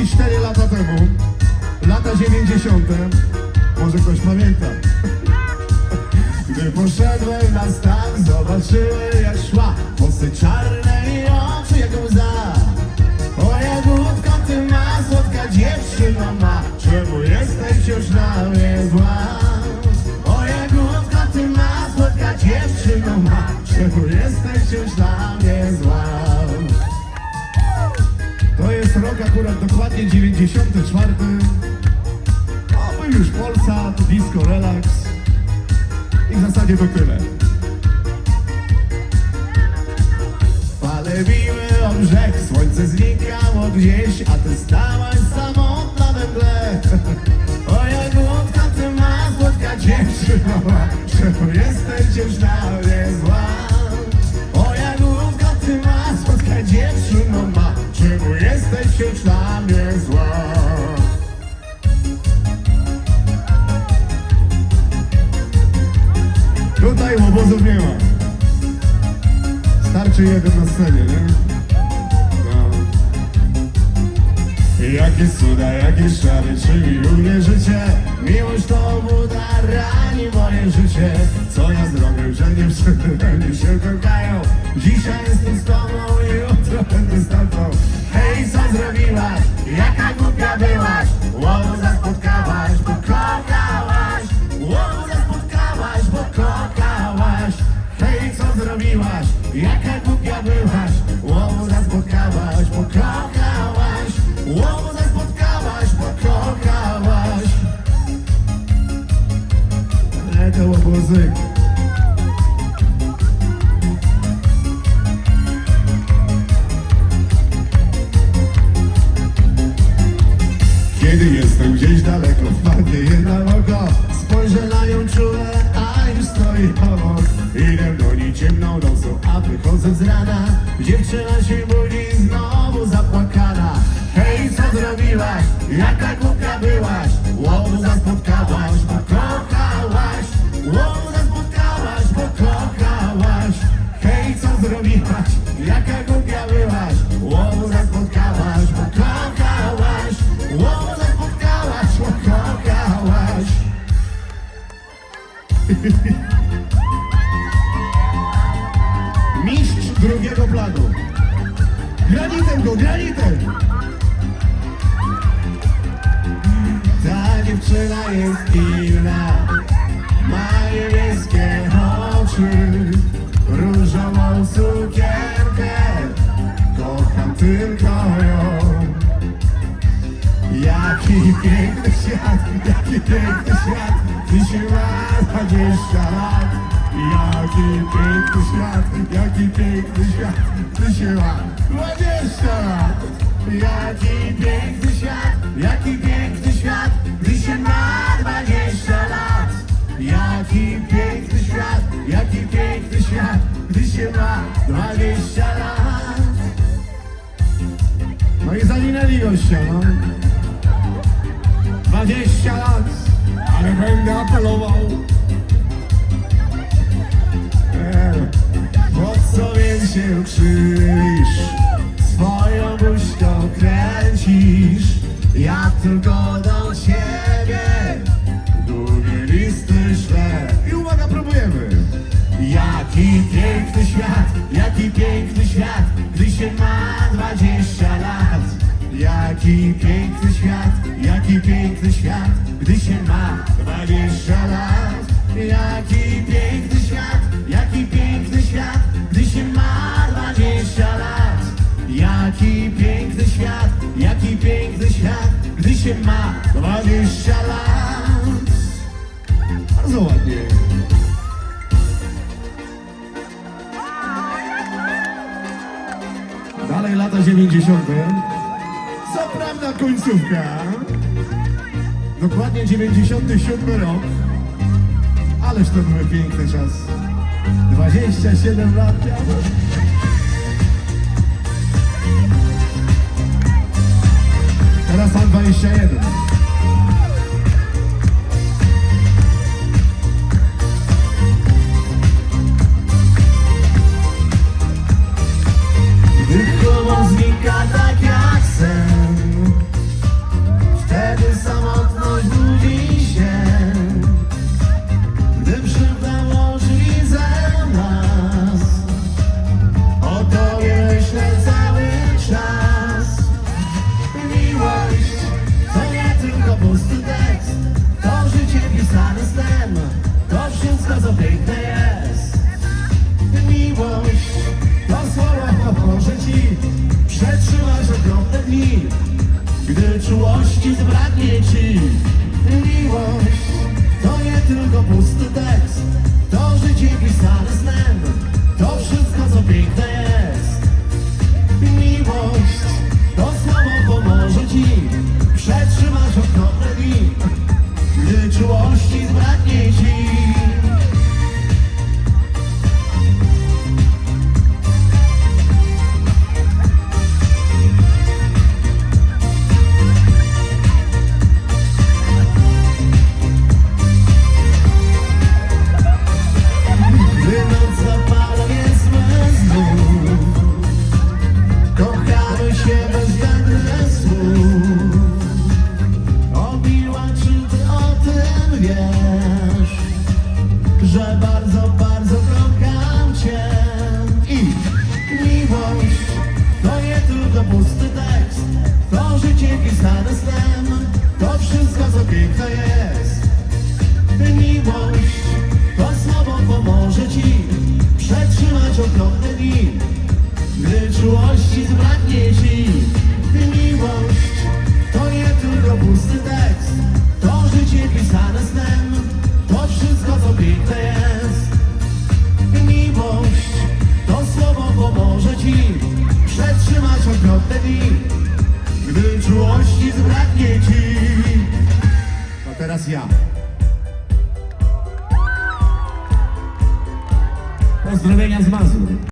34 lata temu, lata 90. Może ktoś pamięta. Gdy poszedłem na stan, zobaczyłem jak szła Włosy czarne i oczy jak łza O jagódko, ty ma, słodka dziewczyno ma Czemu jesteś wciąż na mnie zła? O jagódko, ty ma, słodka dziewczyno ma Czemu jesteś wciąż na mnie zła? Akurat dokładnie 94 O, był już Polsat, disco, relax i w zasadzie to tyle. Fale biły o brzeg, słońce znikało gdzieś, a ty stałaś samotna we mgle. O jagódka, ty ma słodka dziewczyno, czemu jesteś wciąż scenie, nie? No. Jakie cuda, jakie szary, czy mi uwierzycie? Miłość to buda, rani moje życie. Co ja zrobię, że nie wszyscy się kochają? Dzisiaj jestem z tobą i jutro będę z tobą. Hej, co zrobiłaś? Jaka Kiedy jestem gdzieś daleko, wpadnie jedna oko Spojrzę na nią czule, a już stoi obok Idę do niej ciemną nocą, a wychodzę z rana Dziewczyna się budzi, znowu zapłakana Hej, co zrobiłaś? Jaka głupia byłaś? Spotkałaś, drugiego planu Granitem go, granitem! Ta dziewczyna jest inna Ma niebieskie oczy. Różową cukierkę. Kocham tylko ją. Jaki piękny świat, jaki piękny świat. Ty się ma 20 lat Jaki piękny świat, jaki piękny świat Ty się ma 20 lat. Jaki piękny świat, jaki piękny świat Gdy się ma 20 lat. Jaki piękny świat, jaki piękny świat Gdy się ma 20 lat. No i zawinęli gościa, no. 20 lat, ale będę apelował. Więc się krzywisz? Swoją buźką kręcisz. Ja tylko do siebie długie listy szlę. I uwaga, próbujemy. Jaki piękny świat, jaki piękny świat, gdy się ma 20 lat. Jaki piękny świat, jaki piękny świat, gdy się ma 20 lat. Jaki piękny świat, Jaki piękny świat, jaki piękny świat, gdy się ma 20 lat. Bardzo ładnie. Dalej lata 90. Co prawda końcówka. Dokładnie 97 rok. Ależ to były piękne czasy. 27 lat miałem. Teraz bardzo piękne jest. Miłość to słowa pomoże ci. Przetrzymasz okropne dni Gdy czułości zbraknie ci. Miłość teraz ja. Pozdrowienia z Mazur.